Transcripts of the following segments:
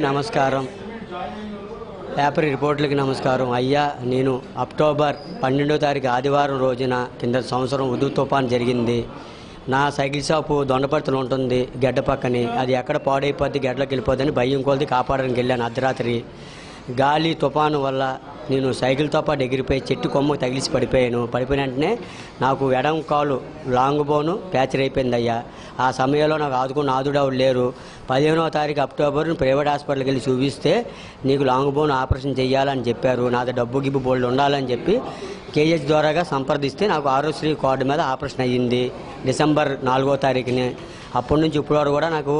నమస్కారం. పేపర్ రిపోర్ట్లకి నమస్కారం. అయ్యా నేను అక్టోబర్ పన్నెండో తారీఖు ఆదివారం రోజున కింద సంవత్సరం ఉదు తుఫాన్ జరిగింది. నా సైకిల్ షాపు దొండపర్తలు ఉంటుంది గడ్డ పక్కని. అది ఎక్కడ పాడైపోద్ది గడ్డలోకి వెళ్ళిపోద్దని భయం కొలది కాపాడడానికి వెళ్ళాను అర్ధరాత్రి. గాలి తుఫాను వల్ల నేను సైకిల్తో పాటు ఎగిరిపోయి చెట్టు కొమ్మకు తగిలిసి పడిపోయాను. పడిపోయిన వెంటనే నాకు ఎడం కాలు లాంగ్ బోను ప్యాచర్ అయిపోయింది అయ్యా. ఆ సమయంలో నాకు ఆదుకున్న ఆదుడవుడు లేరు. పదిహేనో తారీఖు అక్టోబర్ ప్రైవేట్ హాస్పిటల్కి వెళ్ళి చూపిస్తే నీకు లాంగ్ బోన్ ఆపరేషన్ చేయాలని చెప్పారు. నాది డబ్బు గిబ్బు బోల్డ్ ఉండాలని చెప్పి కేజెస్ ద్వారాగా సంప్రదిస్తే నాకు ఆరోగ్యశ్రీ కార్డు మీద ఆపరేషన్ అయ్యింది. డిసెంబర్ నాలుగో తారీఖుని. అప్పటి నుంచి ఇప్పటి వరకు కూడా నాకు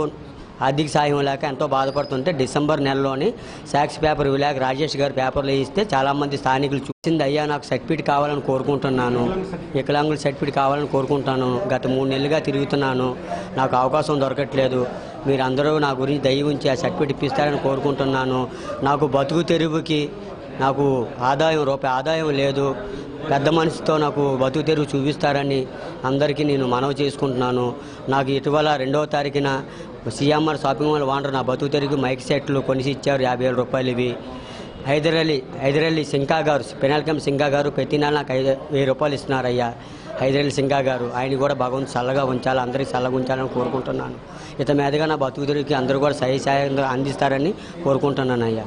ఆర్థిక సాయం లేక ఎంతో బాధపడుతుంటే డిసెంబర్ నెలలోని సాక్షి పేపర్ విలేక రాజేష్ గారు పేపర్లు ఇస్తే చాలామంది స్థానికులు చూసింది అయ్యా నాకు సర్టిఫికేట్ కావాలని కోరుకుంటున్నాను. వికలాంగుల సర్టిఫికేట్ కావాలని కోరుకుంటాను గత మూడు నెలలుగా తిరుగుతున్నాను. నాకు అవకాశం దొరకట్లేదు. మీరు అందరూ నా గురించి దయ ఉంచి ఆ సర్టిఫికేట్ ఇప్పిస్తారని కోరుకుంటున్నాను. నాకు బతుకు తెరువుకి నాకు ఆదాయం రూపాయి ఆదాయం లేదు. పెద్ద మనిషితో నాకు బతుకు తెరువు చూపిస్తారని అందరికీ నేను మనవి చేసుకుంటున్నాను. నాకు ఇటీవల రెండవ తారీఖున సిఎంఆర్ షాపింగ్ మాల్ వాండర్ నా బతుకు తెరుగు మైక్ సెట్లు కొనిసి ఇచ్చారు. యాభై వేల రూపాయలు ఇవి. హైదరలీ హైదరలీ సింకా గారు పెనాల్కం సింకా గారు ప్రతి నెల నాకు ఐదు వెయ్యి రూపాయలు ఇస్తున్నారయ్యా. హైదరల్ సింగా గారు ఆయన కూడా భగవంతు చల్లగా ఉంచాలి అందరికీ చల్లగా ఉంచాలని కోరుకుంటున్నాను. ఇత మీదుగా నా బతుకు అందరూ కూడా సహాయ సహాయంగా అందిస్తారని కోరుకుంటున్నాను అయ్యా.